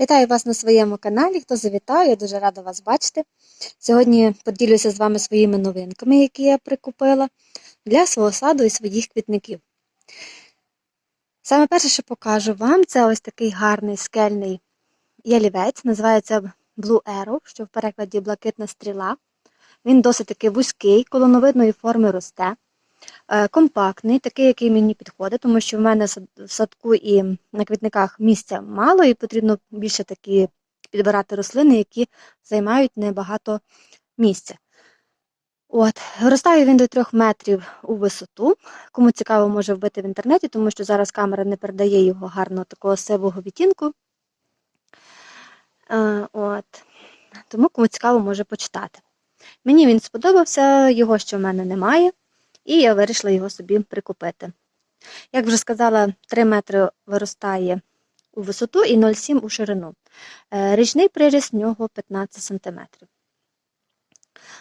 Вітаю вас на своєму каналі. Хто завітав, я дуже рада вас бачити. Сьогодні поділюся з вами своїми новинками, які я прикупила для свого саду і своїх квітників. Саме перше, що покажу вам, це ось такий гарний скельний ялівець, називається Blue Arrow, що в перекладі блакитна стріла. Він досить таки вузький, колоновидної форми росте. Е, Компактний, такий, який мені підходить, тому що в мене в садку і на квітниках місця мало, і потрібно більше такі підбирати рослини, які займають небагато місця. От, Ростає він до 3 метрів у висоту. Кому цікаво, може вбити в інтернеті, тому що зараз камера не передає його гарно такого сивого відтінку. Е, От. Тому кому цікаво, може почитати. Мені він сподобався, його ще в мене немає і я вирішила його собі прикупити. Як вже сказала, 3 метри виростає у висоту і 0,7 у ширину. Е, річний приріст в нього 15 см.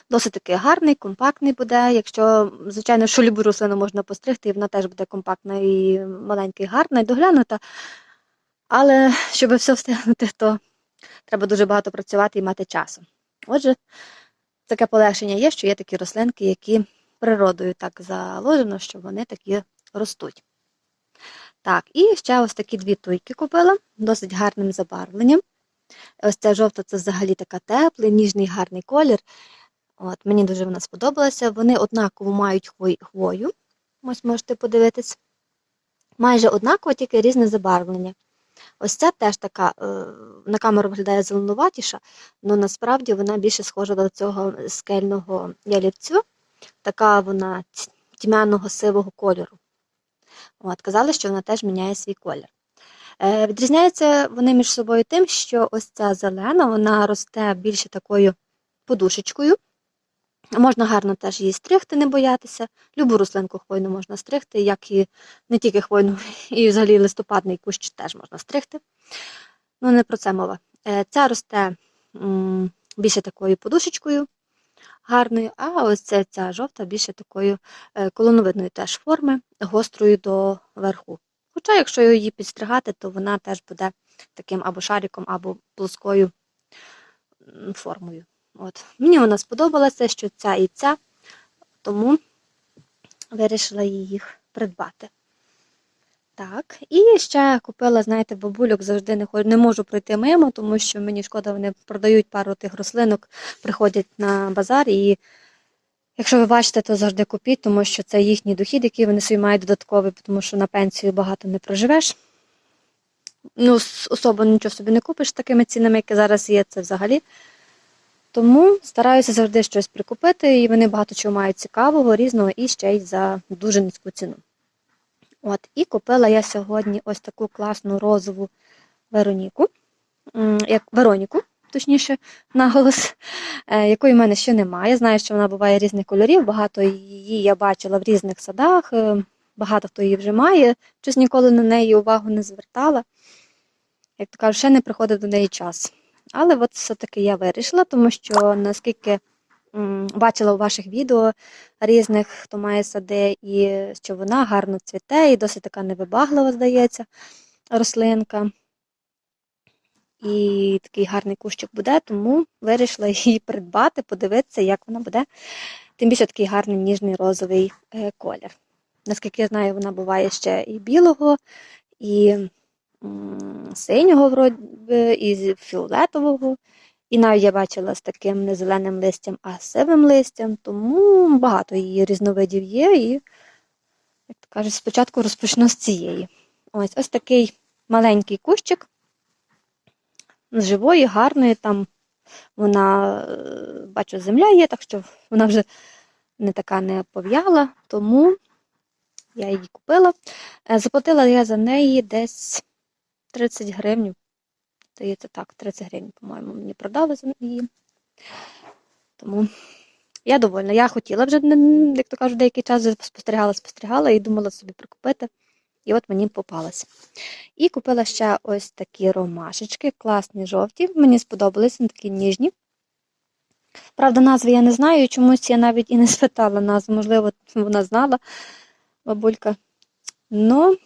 Досить таки гарний, компактний буде. Якщо, звичайно, що любу рослину можна постригти, і вона теж буде компактна і маленька, і гарна, і доглянута. Але щоб все встигнути, то треба дуже багато працювати і мати часу. Отже, таке полегшення є, що є такі рослинки, які природою так заложено, що вони такі ростуть. Так, і ще ось такі дві туйки купила, досить гарним забарвленням. Ось ця жовта це взагалі така теплий, ніжний, гарний колір. От, Мені дуже вона сподобалася. Вони однаково мають хвою. Ось можете подивитись. Майже однаково, тільки різне забарвлення. Ось ця теж така, е, на камеру виглядає зеленуватіша, але насправді вона більше схожа до цього скельного ялівцю така вона тьмяного сивого кольору. От, Казали, що вона теж міняє свій колір. Е, Відрізняються вони між собою тим, що ось ця зелена вона росте більше такою подушечкою. Можна гарно теж її стригти, не боятися. Любу рослинку хвойну можна стригти, як і не тільки хвойну, і взагалі листопадний кущ теж можна стригти. Ну, не про це мова. Е, ця росте більше такою подушечкою, гарною, а ось ця, ця жовта більше такою е, колоновидної теж форми, гострою до верху. Хоча, якщо її підстригати, то вона теж буде таким або шариком, або плоскою формою. От. Мені вона сподобалася, що ця і ця, тому вирішила їх придбати. Так, і ще купила, знаєте, бабульок завжди не ходжу, не можу пройти мимо, тому що мені шкода, вони продають пару тих рослинок, приходять на базар. І якщо ви бачите, то завжди купіть, тому що це їхній дохід, який вони собі мають додатковий, тому що на пенсію багато не проживеш. Ну, особо нічого собі не купиш такими цінами, які зараз є, це взагалі. Тому стараюся завжди щось прикупити, і вони багато чого мають цікавого, різного і ще й за дуже низьку ціну. От, І купила я сьогодні ось таку класну розову Вероніку, як Вероніку, точніше, наголос, е, якої в мене ще немає. Знаю, що вона буває різних кольорів, багато її я бачила в різних садах, е, багато хто її вже має, щось ніколи на неї увагу не звертала. Як то кажу, ще не приходив до неї час. Але от все-таки я вирішила, тому що наскільки бачила у ваших відео різних, хто має сади, і що вона гарно цвіте, і досить така невибаглива, здається, рослинка. І такий гарний кущик буде, тому вирішила її придбати, подивитися, як вона буде. Тим більше такий гарний ніжний розовий е, колір. Наскільки я знаю, вона буває ще і білого, і синього, вроді, і фіолетового. І навіть я бачила з таким не зеленим листям, а сивим листям, тому багато її різновидів є. І, як то кажуть, спочатку розпочну з цієї. Ось ось такий маленький кущик з живої, гарної, там вона, е, бачу, земля є, так що вона вже не така не пов'яла, тому я її купила. Е, заплатила я за неї десь 30 гривень. Здається, так, 30 гривень, по-моєму, мені продали за її. Тому я довольна. Я хотіла вже, як то кажуть, деякий час спостерігала, спостерігала і думала собі прикупити. І от мені попалось. І купила ще ось такі ромашечки, класні жовті. Мені сподобались, вони такі ніжні. Правда, назви я не знаю, чомусь я навіть і не спитала назву, можливо, вона знала, бабулька. Ну,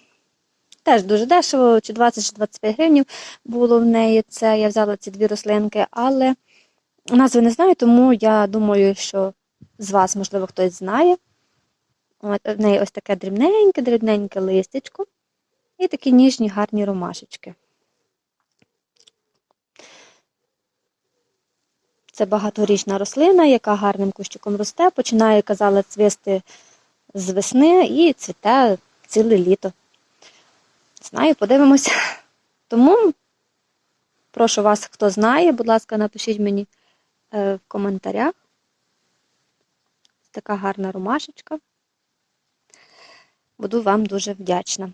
Теж дуже дешево, чи 20, чи 25 гривень було в неї. Це я взяла ці дві рослинки, але назви не знаю, тому я думаю, що з вас, можливо, хтось знає. От, в неї ось таке дрібненьке, дрібненьке листячко і такі ніжні гарні ромашечки. Це багаторічна рослина, яка гарним кущиком росте, починає, казали, цвісти з весни і цвіте ціле літо. Знаю, подивимося. Тому прошу вас, хто знає, будь ласка, напишіть мені е, в коментарях. Така гарна ромашечка. Буду вам дуже вдячна.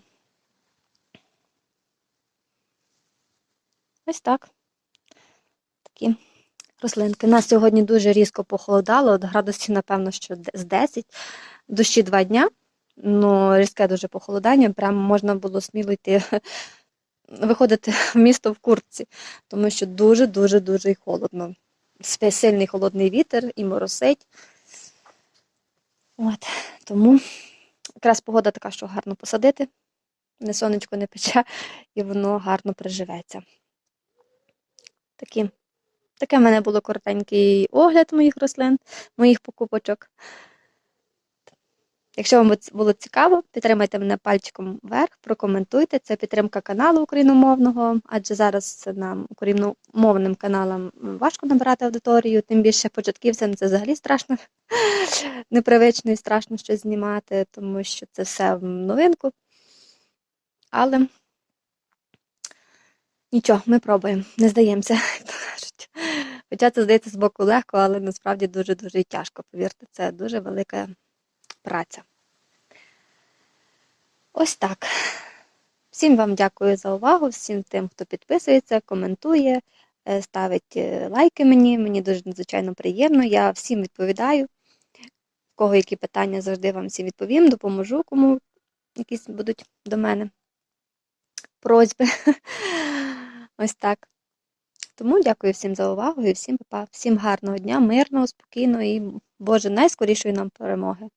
Ось так. Такі рослинки. Нас сьогодні дуже різко похолодало, от градусів, напевно, що з 10, дощі два дня. Ну, різке дуже похолодання, прямо можна було сміло йти, виходити в місто в куртці, тому що дуже-дуже дуже холодно. Сильний холодний вітер і моросить. От, тому якраз погода така, що гарно посадити, не сонечко не пече, і воно гарно приживеться. Такі, таке в мене було коротенький огляд моїх рослин, моїх покупочок. Якщо вам було цікаво, підтримайте мене пальчиком вверх, прокоментуйте. Це підтримка каналу україномовного, адже зараз нам україномовним каналам важко набирати аудиторію, тим більше початківцям це взагалі страшно непривично і страшно щось знімати, тому що це все в новинку. Але нічого, ми пробуємо, не здаємося, як то кажуть. Хоча це здається з боку легко, але насправді дуже-дуже тяжко, повірте, це дуже велика праця. Ось так. Всім вам дякую за увагу, всім тим, хто підписується, коментує, е, ставить е, лайки мені. Мені дуже надзвичайно приємно. Я всім відповідаю. В кого які питання, завжди вам всім відповім, допоможу, кому якісь будуть до мене просьби. Ось так. Тому дякую всім за увагу і всім па-па. Всім гарного дня, мирного, спокійного і, Боже, найскорішої нам перемоги.